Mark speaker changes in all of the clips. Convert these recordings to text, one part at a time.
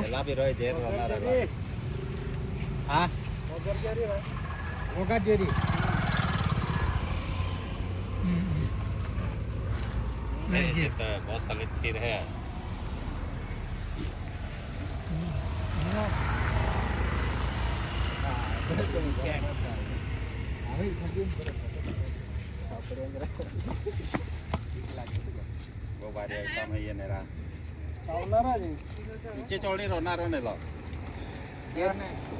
Speaker 1: ఎలా
Speaker 2: ఇరవై చేరు
Speaker 1: ఒక జరీ बहुत सारे तीर है
Speaker 2: अरे గోబారి వెళ్తాం అయ్యనేరా
Speaker 3: చౌలరా ఇచ్చే చౌడి రొన్నారో నెల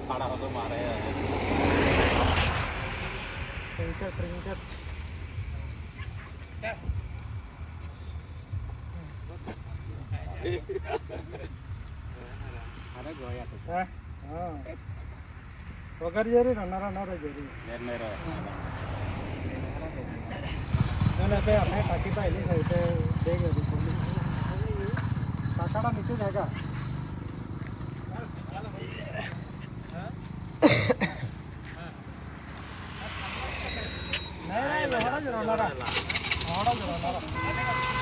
Speaker 3: పడవదు మారే ప్రింటర్ ప్రింటర్
Speaker 2: అరే
Speaker 3: గోయా
Speaker 2: ఒకరు
Speaker 4: చేరి రన్నారన్నారో చేరి నేను
Speaker 1: నేనైతే అన్నయ్య థర్టీ ఫైవ్ వెళ్ళి అయితే తగ్గడం ఇచ్చేదాకా ఆడాలి ఆడాలి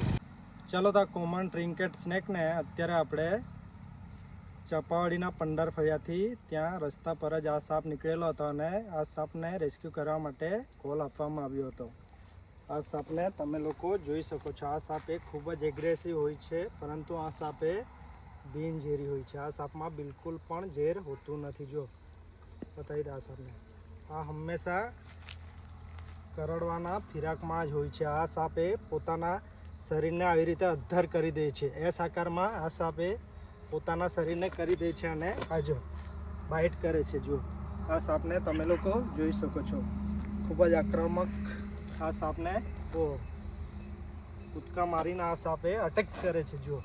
Speaker 2: ચલો તો કોમન ટ્રિંકેટ સ્નેકને અત્યારે આપણે ચપાવાડીના પંદર ફળિયાથી ત્યાં રસ્તા પર જ આ સાપ નીકળેલો હતો અને આ સાપને રેસ્ક્યુ કરવા માટે કોલ આપવામાં આવ્યો હતો. આ સાપને તમે લોકો જોઈ શકો છો, આ સાપ એ ખૂબ જ એગ્રેસિવ હોય છે, પરંતુ આ સાપ એ બિનઝેરી હોય છે. આ સાપમાં બિલકુલ પણ ઝેર હોતું નથી. જો, બતાવી દે આ સાપને. આ હંમેશા કરડવાના ફિરાકમાં જ હોય છે. આ સાપે પોતાના શરીરને આવી રીતે અધ્ધર કરી દે છે. એ સાકારમાં આ સાપે પોતાના શરીરને કરી દે છે અને આજો બાઇટ કરે છે. જુઓ. આ સાપને તમે લોકો જોઈ શકો છો. ખૂબ જ આક્રમક આ સાપને ઓ કૂદકા મારીને આ સાપે અટેક કરે છે. જુઓ.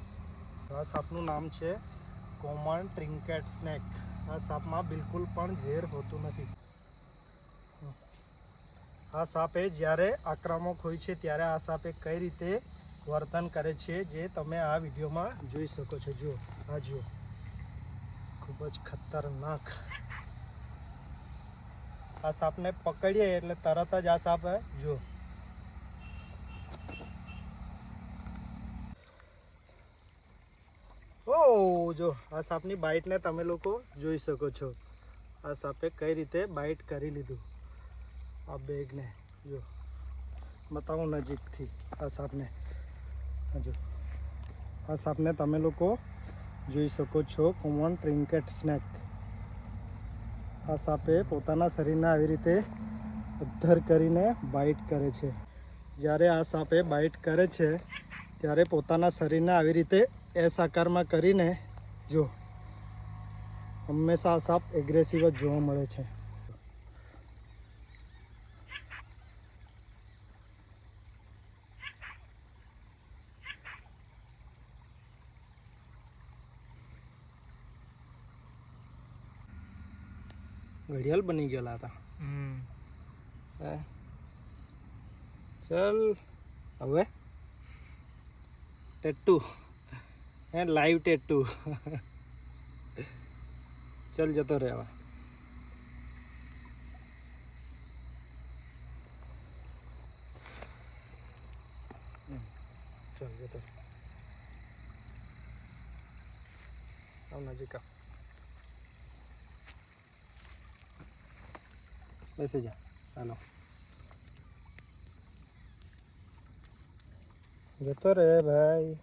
Speaker 2: આ સાપનું નામ છે કોમન ટ્રિંકેટ સ્નેક આ સાપમાં બિલકુલ પણ ઝેર હોતું નથી. આ સાપે જ્યારે આક્રમક હોય છે, ત્યારે આ સાપે કઈ રીતે વર્તન કરે છે જે તમે આ વિડીયોમાં જોઈ શકો છો. જુઓ, આ જુઓ. ખૂબ જ ખતરનાક. આ સાપને પકડીએ એટલે તરત જ આ સાપ જુઓ. ઓ જો આ સાપની બાઇટને તમે લોકો જોઈ શકો છો. આ સાપે કઈ રીતે બાઇટ કરી લીધું? આ બેગને જો બતાવું નજીકથી આ સાપને. આ સાપને તમે લોકો જોઈ શકો છો કોમન ટ્રિન્કેટ સ્નેક આ સાપે પોતાના શરીરને આવી રીતે અધ્ધર કરીને બાઇટ કરે છે. જ્યારે આ સાપે બાઇટ કરે છે, ત્યારે પોતાના શરીરને આવી રીતે એસ આકારમાં કરીને જો, હંમેશા આ સાપ એગ્રેસિવ જ જોવા મળે છે. ઘડિયાળ બની ગયેલા હતા. હે. ચલ. હવે? ટેટુ. હે લાઈવ ટેટુ. ચલ જતો રહેવા ચલ જતો. આવ નજીક આવ. બેસી જા. ચાલો. જતો રે ભાઈ.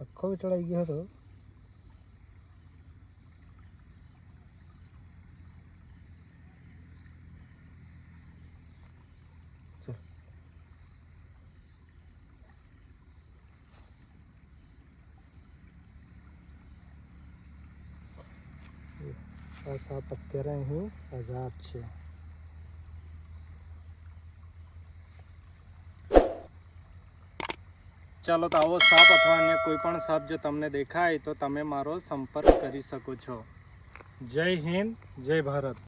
Speaker 2: આખો ચડાઈ ગયો હતો ચાલ. આ સાપ અત્યારે અહીં આઝાદ છે ચાલો તો આવો સાપ અથવા અન્ય કોઈ પણ સાપ જો તમને દેખાય તો તમે મારો સંપર્ક કરી શકો છો જય હિન્દ જય ભારત